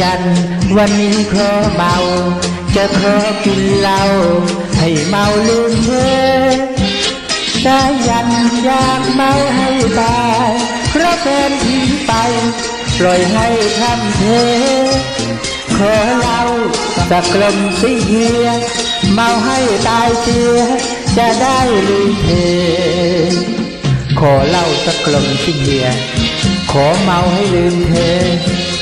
ยันวันนี้ขอเมา จะขอกินเหล้าให้เมาลืมเธอสายันอยากเมาให้ตายเพราะแฟนทิ้งไป ปล่อยให้ทำเทขอเล่าสักกลมสิเฮียเมาให้ตายเสียจะได้ลืมเธอขอเล่าสักกลมสิเฮียขอเมาให้ลืมเธอ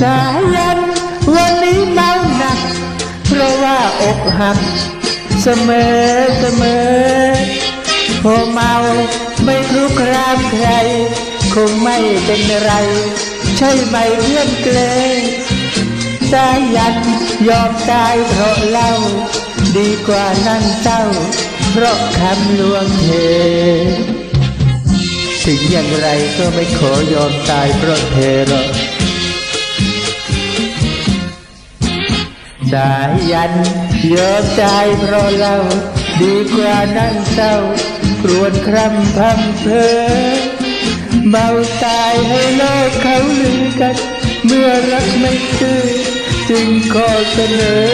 สายันวันนี้เมาหนัก เพราะว่าอกหัก เสมอเสมอพอเมาไม่รู้ครามใคร คงไม่เป็นไร ใช่ไหมเพื่อนเกลสายันยอมตายเพราะเล่า ดีกว่านั่งเศร้า เพราะคำลวงเธอถึงอย่างไรก็ไม่ขอยอมตายเพราะเธอหรอก สายันยอมใจเพราะเราดีกว่านั่งเศร้าครวญคร่ำพำเพอเมาตายให้โลกเขาลือกัน เมื่อรักไม่คือจึงขอเสนอ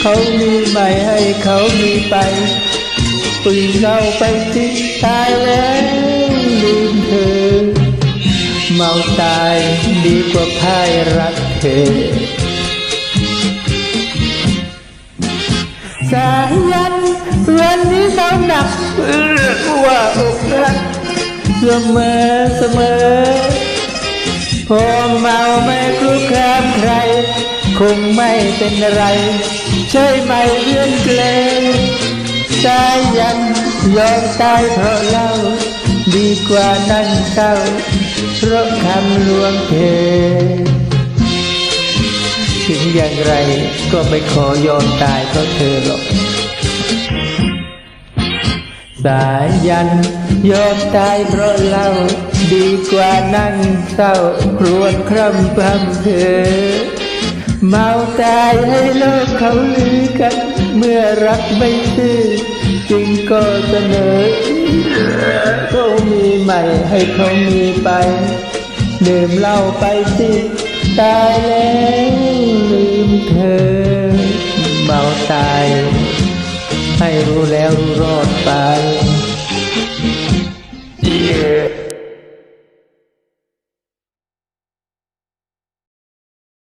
เขามีใหม่ให้เขามีไปปืนเราไปทิ้งตายแล้วลืมเธอ เมาตายดีกว่าพ่ายรักเธอ สายันวันนี้เมาหนักเอื้อว่าอกรักเสมอเสมอพอเมาไม่คลุกคลามใคร คงไม่เป็นไร ใช่ไหมเพื่อนเกลสายันยอมตายเพราะเล่า ดีกว่านั่งเศร้าเพราะคำลวงเธอ ถึงอย่างไรก็ไม่ขอยอมตายเพราะเธอหรอก สายยันยอมตายเพราะเราดีกว่านั่งเศร้าครวญคร่ำพำเธอ เมาตายให้โลกเขาลือกัน เมื่อรักไม่ซื่อจึงก็เสนอเขามีใหม่ให้เขามีไป ดื่มเหล้าไปสิ ตายแล้วลืมเธอ เมาตาย ให้รู้แล้วรู้รอดไป